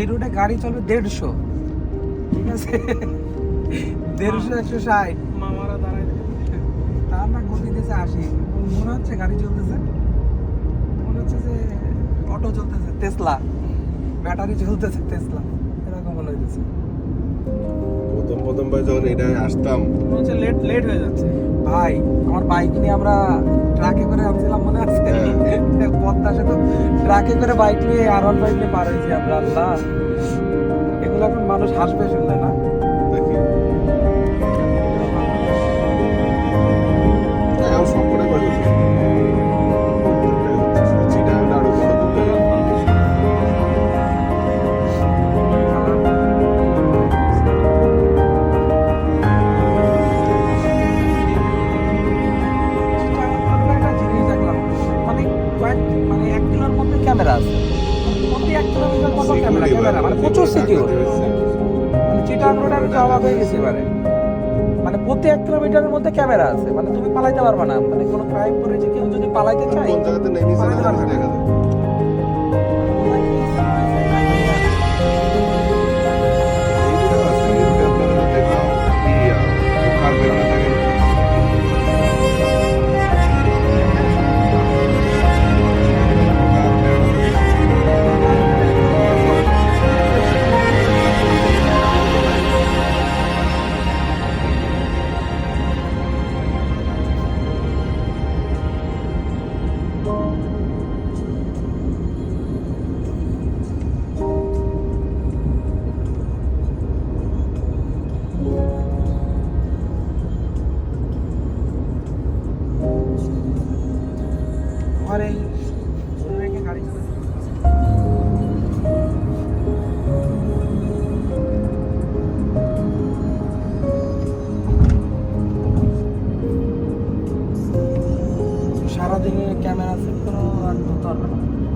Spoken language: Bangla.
এই রোডে গাড়ি চলবে দেড়শো। ঠিক আছে? দেড়শো একশো ষাট। মামারা দাঁড়ায় তার না গতি দিয়েছে আশি মনে হচ্ছে গাড়ি চলতেছে। মনে হচ্ছে যে অটো চলতেছে তেসলা ব্যাটারি চলতেছে তেসলা এরকম মনে হইতেছে। প্রথম প্রথম ভাই যখন এটা আসতাম। হচ্ছে লেট লেট হয়ে যাচ্ছে। ভাই আমার বাইক নিয়ে আমরা ট্রাকে করে আসছিলাম মনে আছে? পদ্মাসে তো ট্রাকে করে বাইক নিয়ে আর ওয়ান বাইক নিয়ে পার হয়েছি আমরা, আল্লাহ। এগুলো এখন মানুষ হাসবে শুনলে না? ক্যামেরা আছে। প্রতি এক কিলোমিটার মতো ক্যামেরা ক্যামেরা মানে প্রচুর সিকিউর। মানে চিটাং রোডে আমি তো অবাক হয়ে গেছি এবারে। মানে প্রতি এক কিলোমিটারের মধ্যে ক্যামেরা আছে। মানে তুমি পালাইতে পারবে না। মানে কোনো ক্রাইম করেছে কেউ যদি পালাইতে চায় কোন জায়গাতে পালাইতে পারবে না। ঘরে গাড়ি সারাদিনের ক্যামেরা সেট কোনো রাখতে পারবে না